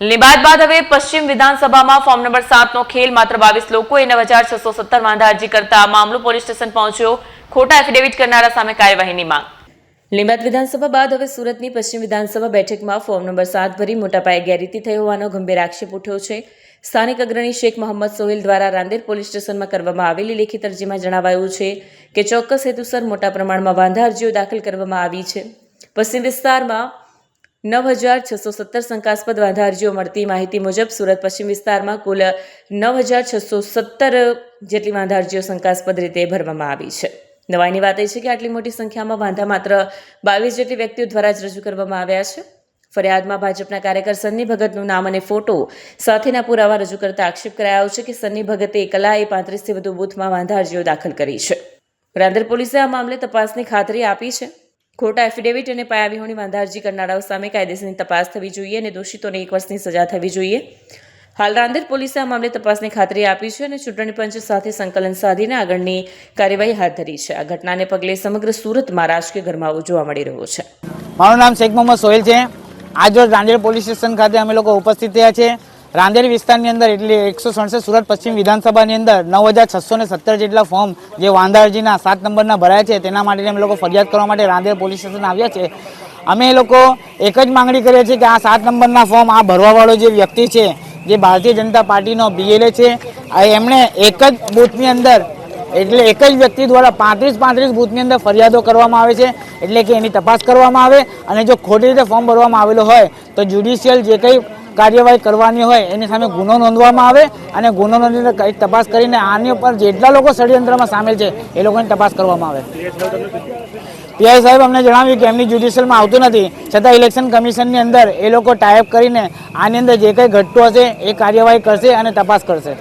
લીબાદ બાદ હવે પશ્ચિમ વિધાનસભામાં ફોર્મ નંબર સાતનો ખેલ માત્ર બાવીસ લોકોએ નવ હજાર છસો સત્તર વાંધા અરજી કરતા મામલું પોલીસ સ્ટેશન પહોંચ્યો. ખોટા એફિડેવિટ કરનારા સામે કાર્યવાહીની માંગ. લીંબાદ વિધાનસભા બાદ હવે સુરતની પશ્ચિમ વિધાનસભા બેઠકમાં ફોર્મ નંબર સાત ભરી મોટા પાયે ગેરરીતિ થઈ હોવાનો ગંભીર આક્ષેપ ઉઠ્યો છે. સ્થાનિક અગ્રણી શેખ મોહમ્મદ સોહેલ દ્વારા રાંદેર પોલીસ સ્ટેશનમાં કરવામાં આવેલી લેખિત અરજીમાં જણાવાયું છે કે ચોક્કસ હેતુસર મોટા પ્રમાણમાં વાંધા અરજીઓ દાખલ કરવામાં આવી છે. પશ્ચિમ વિસ્તારમાં નવ હજાર છસો સત્તર શંકાસ્પદ વાંધારજીઓ મળતી માહિતી મુજબ સુરત પશ્ચિમ વિસ્તારમાં કુલ નવ હજાર છસો સત્તર જેટલી વાંધારજીઓ શંકાસ્પદ રીતે ભરવામાં આવી છે. નવાઈની વાત એ છે કે આટલી મોટી સંખ્યામાં વાંધા માત્ર બાવીસ જેટલી વ્યક્તિઓ દ્વારા જ રજૂ કરવામાં આવ્યા છે. ફરિયાદમાં ભાજપના કાર્યકર સન્ની ભગતનું નામ અને ફોટો સાથેના પુરાવા રજૂ કરતા આક્ષેપ કરાયો છે કે સન્ની ભગતે એકલાએ પાંત્રીસથી વધુ બૂથમાં વાંધા અરજીઓ દાખલ કરી છે. રાંદેર પોલીસે આ મામલે તપાસની ખાતરી આપી છે. ખોટા એફિડેવિટ અને પાયાવિહોણી વાંધા અરજી કરનારાઓ સામે કાયદેસરની તપાસ થવી જોઈએ અને દોષિતોને એક વર્ષની સજા થવી જોઈએ. હાલ રાંદેર પોલીસે આ મામલે તપાસની ખાતરી આપી છે અને ચૂંટણી પંચ સાથે સંકલન સાધીને આગળની કાર્યવાહી હાથ ધરી છે. આ ઘટનાને પગલે સમગ્ર સુરતમાં રાજકીય ગરમાવો જોવા મળી રહ્યો છે. મારું નામ શેખ મોહમ્મદ સોહેલ છે. આજરોજ રાંદેર પોલીસ સ્ટેશન ખાતે અમે લોકો ઉપસ્થિત થયા છે. રાંદેર વિસ્તારની અંદર એટલે એકસો સડસઠ સુરત પશ્ચિમ વિધાનસભાની અંદર નવ હજાર છસો ને સત્તર જેટલા ફોર્મ જે વાંધા અરજીના સાત નંબરના ભરાયા છે, તેના માટે અમે લોકો ફરિયાદ કરવા માટે રાંદેર પોલીસ સ્ટેશન આવ્યા છે. અમે લોકો એક જ માંગણી કરીએ છીએ કે આ સાત નંબરના ફોર્મ આ ભરવાવાળો જે વ્યક્તિ છે, જે ભારતીય જનતા પાર્ટીનો બીએલએ છે એમણે એક જ બૂથની અંદર એટલે એક જ વ્યક્તિ દ્વારા પાંત્રીસ પાંત્રીસ બૂથની અંદર ફરિયાદો કરવામાં આવે છે, એટલે કે એની તપાસ કરવામાં આવે અને જો ખોટી રીતે ફોર્મ ભરવામાં આવેલો હોય, તો જ્યુડિશિયલ જે કંઈ કાર્યવાહી કરવાની હોય, એની સામે ગુનો નોંધવામાં આવે અને ગુનો નોંધીને તપાસ કરીને આની ઉપર જેટલા લોકો ષડયંત્રમાં સામેલ છે, એ લોકોની તપાસ કરવામાં આવે. પીઆઈ સાહેબ, અમને જણાવ્યું કે એમની જ્યુડિશિયલમાં આવતું નથી. છતાં ઇલેક્શન કમિશનની અંદર એ લોકો ટાઈપ કરીને આની અંદર જે કંઈ ઘટતું હશે, એ કાર્યવાહી કરશે અને તપાસ કરશે.